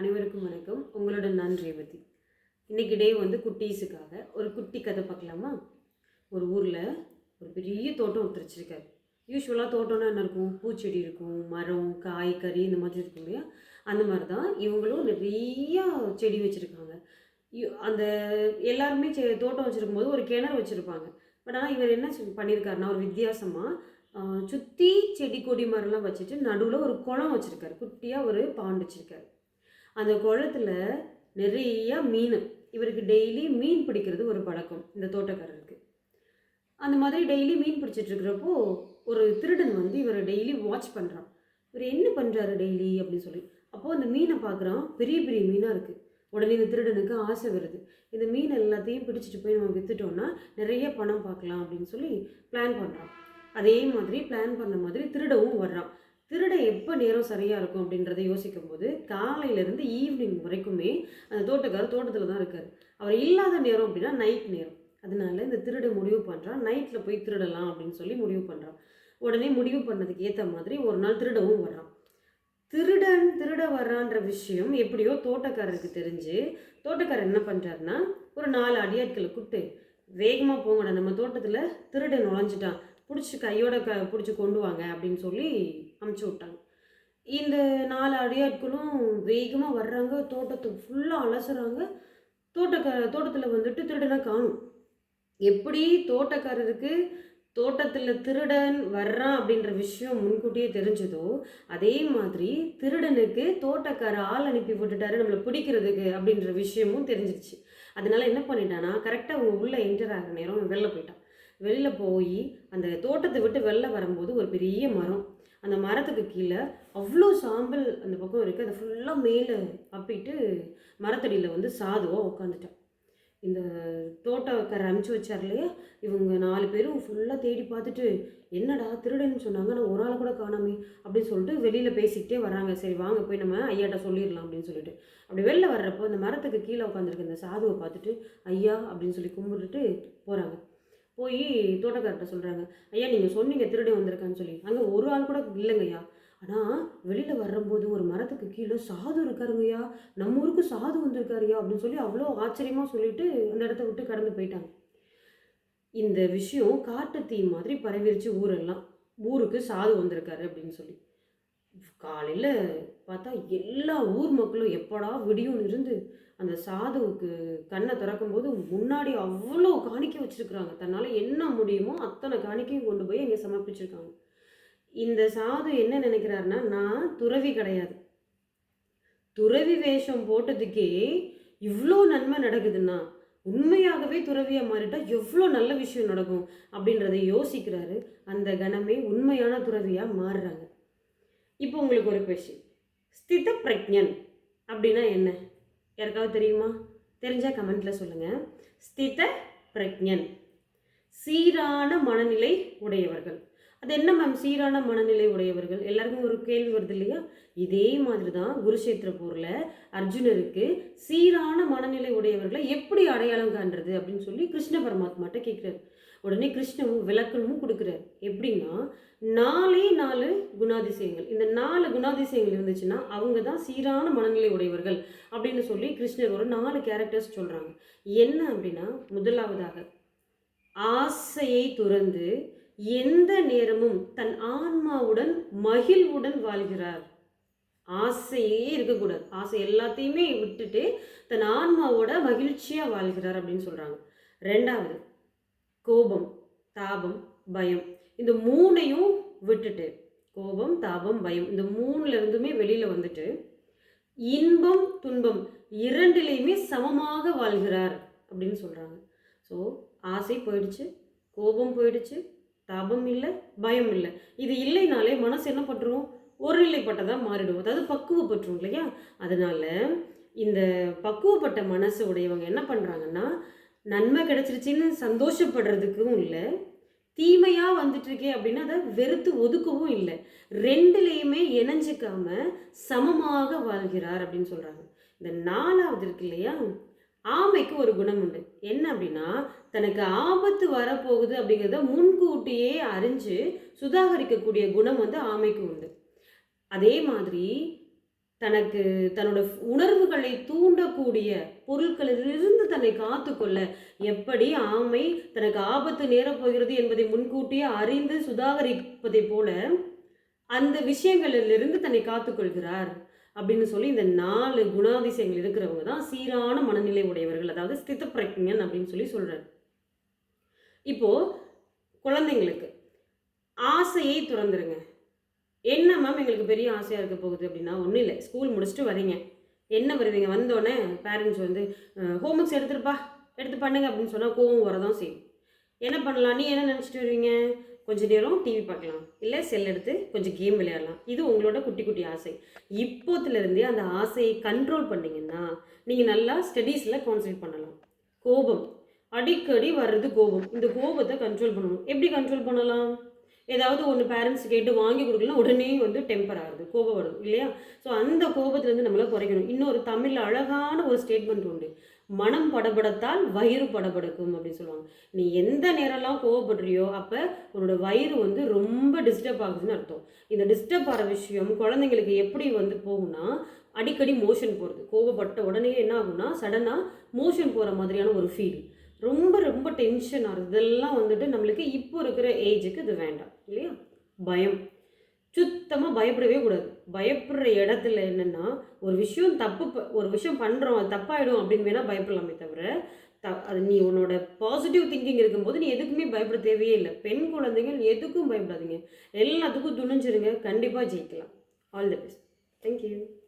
அனைவருக்கும் வணக்கம். உங்களோட நான் ரேவதி. இன்னைக்கு டே வந்து குட்டீஸுக்காக ஒரு குட்டி கதை பார்க்கலாமா? ஒரு ஊரில் ஒரு பெரிய தோட்டம் ஒருத்தர் வச்சிருக்காரு யூஸ்வலாக தோட்டம்னா என்ன இருக்கும்? பூச்செடி இருக்கும் மரம் காய் கறி இந்த மாதிரி இருக்கும் இல்லையா? அந்த மாதிரி தான் இவங்களும் நிறையா செடி வச்சுருக்காங்க. அந்த எல்லாருமே செ தோட்டம் வச்சுருக்கும் போது ஒரு கிணறு வச்சுருப்பாங்க. பட் ஆனால் இவர் என்ன செ- பண்ணியிருக்காருன்னா ஒரு வித்தியாசமாக சுற்றி செடி கொடி மரம்லாம் வச்சுட்டு நடுவில் ஒரு குளம் வச்சுருக்காரு. குட்டியாக ஒரு பாண்டு வச்சுருக்காரு. அந்த குளத்துல நிறைய மீன். இவருக்கு டெய்லி மீன் பிடிக்கிறது ஒரு பழக்கம் இந்த தோட்டக்காரருக்கு. அந்த மாதிரி டெய்லி மீன் பிடிச்சிட்டு இருக்கிறப்போ ஒரு திருடன் வந்து இவரை டெய்லி வாட்ச் பண்ணுறான் இவர் என்ன பண்ணுறாரு டெய்லி அப்படின்னு சொல்லி. அப்போது அந்த மீனை பார்க்குறான் பெரிய பெரிய மீனாக இருக்குது உடனே இந்த திருடனுக்கு ஆசை வருது. இந்த மீன் எல்லாத்தையும் பிடிச்சிட்டு போய் நம்ம விற்றுட்டோம்னா நிறைய பணம் பார்க்கலாம் அப்படின்னு சொல்லி பிளான் பண்ணுறான் அதே மாதிரி பிளான் பண்ண மாதிரி திருடவும் வர்றான். திருட எப்போ நேரம் சரியாக இருக்கும் அப்படின்றத யோசிக்கும் போது காலையிலேருந்து ஈவினிங் வரைக்குமே அந்த தோட்டக்காரர் தோட்டத்தில் தான் இருக்கார். அவர் இல்லாத நேரம் அப்படின்னா நைட் நேரம். அதனால இந்த திருட முடிவு பண்ணுறான் நைட்டில் போய் திருடலாம் அப்படின்னு சொல்லி முடிவு பண்ணுறான் உடனே முடிவு பண்ணதுக்கு ஏற்ற மாதிரி ஒரு நாள் திருடவும் வர்றான். திருடன் திருட வர்றான்ற விஷயம் எப்படியோ தோட்டக்காரருக்கு தெரிஞ்சு தோட்டக்காரர் என்ன பண்ணுறாருன்னா ஒரு நாலு அடியாட்களை கூப்பிட்டு வேகமாக போங்கடா நம்ம தோட்டத்தில் திருடன் நுழைஞ்சிட்டான் பிடிச்சி கையோட க பிடிச்சி கொண்டு வாங்க அப்படின்னு சொல்லி அமுச்சு விட்டாங்க. இந்த நாலு அடியாட்களும் வேகமாக வர்றாங்க. தோட்டத்தை ஃபுல்லாக அலசுறாங்க. தோட்டக்கார தோட்டத்தில் வந்துட்டு திருடனை காணும். எப்படி தோட்டக்காரருக்கு தோட்டத்தில் திருடன் வர்றான் அப்படின்ற விஷயம் முன்கூட்டியே தெரிஞ்சதோ அதே மாதிரி திருடனுக்கு தோட்டக்கார ஆள் அனுப்பி விட்டுட்டாரு நம்மளை பிடிக்கிறதுக்கு அப்படின்ற விஷயமும் தெரிஞ்சிருச்சு. அதனால என்ன பண்ணிட்டான்னா கரெக்டாக அவங்க உள்ளே என்டர் ஆகிற நேரம் வெளில போயிட்டான். வெளில போய் அந்த தோட்டத்தை விட்டு வெளில வரும்போது ஒரு பெரிய மரம் அந்த மரத்துக்கு கீழே அவ்வளோ சாம்பல் அந்த பக்கம் இருக்குது அதை ஃபுல்லாக மேலே அப்பிட்டு மரத்தடியில் வந்து சாதுவாக உட்காந்துட்டான் இந்த தோட்டக்காரர் அனுப்பிச்சி வச்சார் இல்லையா? இவங்க நாலு பேரும் ஃபுல்லாக தேடி பார்த்துட்டு என்னடா திருடன்னு சொன்னாங்க. நான் ஒரு ஆள் கூட காணாமே அப்படின்னு சொல்லிட்டு வெளியில் பேசிக்கிட்டே வராங்க. சரி வாங்க போய் நம்ம ஐயாட்ட சொல்லிடலாம் அப்படின்னு சொல்லிட்டு. அப்படி வெளில வர்றப்போ அந்த மரத்துக்கு கீழே உட்காந்துருக்க இந்த சாதுவை பார்த்துட்டு ஐயா அப்படின்னு சொல்லி கும்பிட்டுட்டு போகிறாங்க போய் தோட்டக்கார்ட்ட சொல்கிறாங்க ஐயா நீங்கள் சொன்னீங்க திருடன் வந்திருக்கான்னு சொல்லி. அங்கே ஒரு ஆள் கூட இல்லைங்கய்யா. ஆனால் வெளியில் வரும்போது ஒரு மரத்துக்கு கீழே சாது இருக்காருங்கய்யா. நம்ம ஊருக்கு சாது வந்திருக்காருயா அப்படின்னு சொல்லி அவ்வளோ ஆச்சரியமாக சொல்லிட்டு அந்த இடத்த விட்டு கடந்து போயிட்டாங்க. இந்த விஷயம் காட்டு தீ மாதிரி பரவிருச்சு ஊரெல்லாம். ஊருக்கு சாது வந்திருக்காரு அப்படின்னு சொல்லி. காலையில் பார்த்தா எல்லா ஊர் மக்களும் எப்படா விடியும் இருந்து அந்த சாதுவுக்கு கண்ணை திறக்கும்போது முன்னாடி அவ்வளோ காணிக்க வச்சுருக்குறாங்க. தன்னால் என்ன முடியுமோ அத்தனை காணிக்கையும் கொண்டு போய் அங்கே சமர்ப்பிச்சிருக்காங்க. இந்த சாது என்ன நினைக்கிறாருன்னா நான் துறவி கிடையாது. துறவி வேஷம் போட்டதுக்கே இவ்வளோ நன்மை நடக்குதுன்னா உண்மையாகவே துறவியாக மாறிட்டால் எவ்வளோ நல்ல விஷயம் நடக்கும் அப்படின்றத யோசிக்கிறாரு. அந்த கணமே உண்மையான துறவியாக மாறுறாங்க. இப்போ உங்களுக்கு ஒரு கொஷின் ஸ்தித பிரக்ஞன் அப்படின்னா என்ன? யாருக்காவது தெரியுமா? தெரிஞ்சால் கமெண்ட்டில் சொல்லுங்கள் ஸ்தித பிரக்ஞன் சீரான மனநிலை உடையவர்கள். அது என்ன மேம் சீரான மனநிலை உடையவர்கள். எல்லாருக்கும் ஒரு கேள்வி வருது இல்லையா? இதே மாதிரி தான் குருஷேத்திர போரில் அர்ஜுனருக்கு சீரான மனநிலை உடையவர்களை எப்படி அடையாளம் காண்றது அப்படின்னு சொல்லி கிருஷ்ண பரமாத்மாட்ட கேட்குறாரு உடனே கிருஷ்ணவும் விளக்கமும் கொடுக்குறாரு. எப்படின்னா நாலே நாலு குணாதிசயங்கள். இந்த நாலு குணாதிசயங்கள் இருந்துச்சுன்னா அவங்க தான் சீரான மனநிலை உடையவர்கள் அப்படின்னு சொல்லி கிருஷ்ணர் ஒரு நாலு கேரக்டர்ஸ் சொல்கிறாங்க என்ன அப்படின்னா முதலாவதாக ஆசையை துறந்து எந்த நேரமும் தன் ஆன்மாவுடன் மகிழ்வுடன் வாழ்கிறார். ஆசையே இருக்கக்கூடாது. ஆசை எல்லாத்தையுமே விட்டுட்டு தன் ஆன்மாவோட மகிழ்ச்சியாக வாழ்கிறார் அப்படின்னு சொல்கிறாங்க ரெண்டாவது கோபம் தாபம் பயம். இந்த மூணையும் விட்டுட்டு கோபம் தாபம் பயம் இந்த மூணுல இருந்துமே வெளியில் வந்துட்டு இன்பம் துன்பம் இரண்டிலையுமே சமமாக வாழ்கிறார் அப்படின்னு சொல்கிறாங்க ஸோ ஆசை போயிடுச்சு கோபம் போயிடுச்சு தாபம் இல்லை பயம் இல்லை இது இல்லைனாலே மனசு என்ன பண்ணுறோம் ஒருநிலைப்பட்டதாக மாறிடும். அதாவது பக்குவப்பட்டுரும் இல்லையா? அதனால இந்த பக்குவப்பட்ட மனசு உடையவங்க என்ன பண்ணுறாங்கன்னா நன்மை கிடச்சிருச்சின்னு சந்தோஷப்படுறதுக்கும் இல்லை தீமையாக வந்துட்டுருக்கே அப்படின்னா அதை வெறுத்து ஒதுக்கவும் இல்லை. ரெண்டுலேயுமே இணைஞ்சிக்காம சமமாக வாழ்கிறார் அப்படின்னு சொல்கிறாங்க இந்த நாலாவது இருக்கு இல்லையா? ஆமைக்கு ஒரு குணம் உண்டு. என்ன அப்படின்னா தனக்கு ஆபத்து வரப்போகுது அப்படிங்கிறத முன்கூட்டியே அறிஞ்சு சுதாகரிக்கக்கூடிய குணம் வந்து ஆமைக்கு உண்டு. அதே மாதிரி தனக்கு தன்னோட உணர்வுகளை தூண்டக்கூடிய பொருட்களிலிருந்து தன்னை காத்துக்கொள்ள எப்படி ஆமை தனக்கு ஆபத்து நேரப்போகிறது என்பதை முன்கூட்டியே அறிந்து சுதாகரிப்பதைப் போல அந்த விஷயங்களிலிருந்து தன்னை காத்துக்கொள்கிறார். அப்படின்னு சொல்லி இந்த நாலு குணாதிசயங்கள் இருக்கிறவங்க தான் சீரான மனநிலை உடையவர்கள். அதாவது ஸ்தித பிரக்ஞன் அப்படின்னு சொல்லி சொல்கிறார் இப்போது குழந்தைங்களுக்கு ஆசையை துறந்துருங்க. என்ன மேம் எங்களுக்கு பெரிய ஆசையாக இருக்க போகுது அப்படின்னா ஒன்றும் இல்லை. ஸ்கூல் முடிச்சுட்டு வரீங்க. என்ன வருவீங்க வந்தோடனே பேரண்ட்ஸ் வந்து ஹோம்ஒர்க்ஸ் எடுத்துருப்பா எடுத்து பண்ணுங்க அப்படின்னு சொன்னால் கோவம் வரதான் செய்யும். என்ன பண்ணலாம்? நீ என்ன நினச்சிட்டு வருவீங்க? கொஞ்ச நேரம் டிவி பார்க்கலாம். இல்லை செல் எடுத்து கொஞ்சம் கேம் விளையாடலாம். இது உங்களோட குட்டி குட்டி ஆசை. இப்போத்துலேருந்தே அந்த ஆசையை கண்ட்ரோல் பண்ணிங்கன்னா நீங்கள் நல்லா ஸ்டடீஸில் கான்சன்ட்ரேட் பண்ணலாம். கோபம். அடிக்கடி வர்றது கோபம். இந்த கோபத்தை கண்ட்ரோல் பண்ணணும். எப்படி கண்ட்ரோல் பண்ணலாம்? ஏதாவது ஒன்று பேரண்ட்ஸ் கேட்டு வாங்கி கொடுக்கலாம் உடனே வந்து டெம்பர் ஆகுது. கோபம் வரும் இல்லையா? ஸோ அந்த கோபத்துலேருந்து நம்மளை குறைக்கணும். இன்னொரு தமிழில் அழகான ஒரு ஸ்டேட்மெண்ட் உண்டு. மனம் படபடத்தால் வயிறு படபடக்கும் அப்படின்னு சொல்லுவாங்க. நீ எந்த நேரம்லாம் கோவப்படுறியோ அப்போ உன்னோட வயிறு வந்து ரொம்ப டிஸ்டர்ப் ஆகுதுன்னு அர்த்தம். இந்த டிஸ்டர்ப் ஆகிற விஷயம் குழந்தைங்களுக்கு எப்படி வந்து போகும்னா அடிக்கடி மோஷன் போகிறது கோவப்பட்ட உடனே என்ன ஆகும்னா சடனாக மோஷன் போகிற மாதிரியான ஒரு ஃபீல் ரொம்ப ரொம்ப டென்ஷன் ஆகுது. இதெல்லாம் வந்துட்டு நம்மளுக்கு இப்போ இருக்கிற ஏஜுக்கு இது வேண்டாம். இல்லையா? பயம். சுத்தமாக பயப்படவே கூடாது. பயப்படுற இடத்துல என்னென்னா ஒரு விஷயம் தப்பு ப- ஒரு விஷயம் பண்ணுறோம் அது தப்பாயிடும் அப்படின்னு வேணால் பயப்படலாமே தவிர த அது நீ உன்னோட பாசிட்டிவ் திங்கிங் இருக்கும்போது நீ எதுக்குமே பயப்பட தேவையே இல்லை. பெண் குழந்தைகள் எதுக்கும் பயப்படாதீங்க. எல்லாத்துக்கும் துணிஞ்சிருங்க. கண்டிப்பாக ஜெயிக்கலாம். All the best thank you